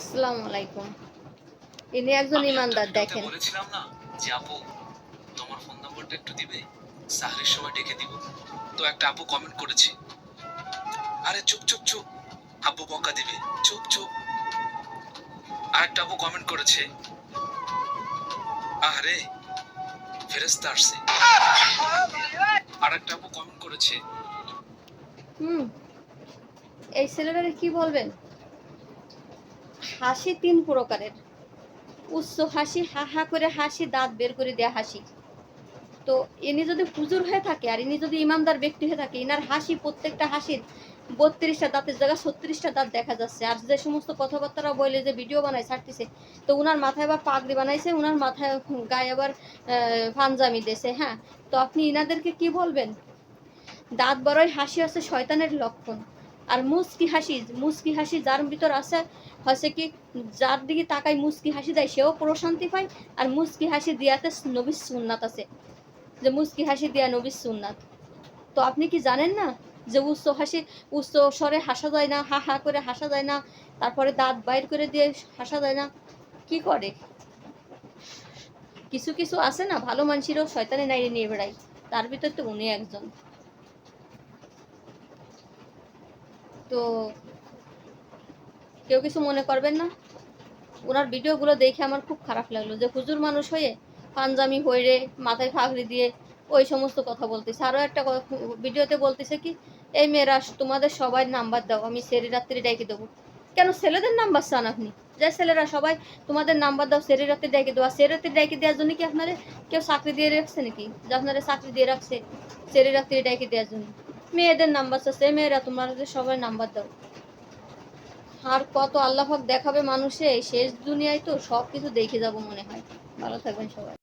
আসসালামু আলাইকুম। ইনি একজন ইমানদার দেখেন। বলেছিলাম না যে আপু তোমার ফোন নাম্বারটা একটু দিবে? সাহরির সময় ডেকে দিব। তো একটা আপু কমেন্ট করেছে। আরে চুপ চুপ চুপ। আপু বকা দিবে। চুপ চুপ। আর একটা আপু কমেন্ট করেছে। আরে ফেরেস্তা আসছে। আর একটা আপু কমেন্ট করেছে। হুম। এই ছেলেটারে কি বলবেন? হাসি তিন প্রকারের। উচ্চ হাসি, হা হা করে হাসি, দাঁত বের করে দেয়া হাসি। তো ইনি যদি হুজুর হয়ে থাকে আর ইনি যদি ইমানদার ব্যক্তি হয়ে থাকে, ইনার হাসি প্রত্যেকটা হাসির বত্রিশটা দাঁতের জায়গায় ছত্রিশটা দাঁত দেখা যাচ্ছে। আর যে সমস্ত কথাবার্তারা বলে যে ভিডিও বানায়, ছাড়তেছে, তো উনার মাথায় আবার পাগড়ি বানাইছে, উনার মাথায় গায়ে আবার পাঞ্জামি দিয়েছে হ্যাঁ? তো আপনি ইনাদেরকে কি বলবেন? দাঁত বড়ই হাসি হচ্ছে শয়তানের লক্ষণ। আর মুস্কি হাসি মুস্কি হাসি যার ভিতর আছে হচ্ছে কি, যার দিকে তাকাই মুস্কি হাসি দেয়, সেও প্রশান্তি পায়, আর মুস্কি হাসি দিয়াতে নবীর সুন্নাত আছে। যে মুস্কি হাসি দিয়া নবীর সুন্নাত। তো আপনি কি জানেন না যে উচ্চ হাসি, উচ্চ স্বরে হাসা যায় না, হা হা করে হাসা যায় না, তারপরে দাঁত বাইর করে দিয়ে হাসা যায় না, কি করে? কিছু কিছু আছে না, ভালো মানুষেরও শয়তানে নাইরে নিয়ে বেড়ায়, তার ভিতর তো উনি একজন। তো কেউ কিছু মনে করবেন না। ওনার ভিডিওগুলো দেখে আমার খুব খারাপ লাগল যে হুজুর মানুষ হয়ে পাঞ্জামি হয়ে মাথায় ফাগড়ি দিয়ে ওই সমস্ত কথা বলতেছে। আরও একটা ভিডিওতে বলতেছে কি, এই মেয়েরা, তোমাদের সবাই নাম্বার দাও, আমি সেরি রাত্রি ডেকে দেবো। কেন ছেলেদের নাম্বার চান আপনি? যে ছেলেরা সবাই তোমাদের নাম্বার দাও সেরি রাত্রি ডেকে দেওয়া সেরি রাত্রি ডেকে দেওয়ার জন্য কি আপনারা কেউ চাকরি দিয়ে রাখছে নাকি? যে আপনারা চাকরি দিয়ে রাখছে সেরি রাত্রি ডেকে দেওয়ার জন্য। মেয়েদের নাম্বার চাচ্ছে মেয়েরা তোমাদের সবাই নাম্বার দাও। আর কত আল্লাহ দেখাবে মানুষে শেষ দুনিয়ায় তো সব কিছু দেখে যাব মনে হয়। ভালো থাকবেন সবাই।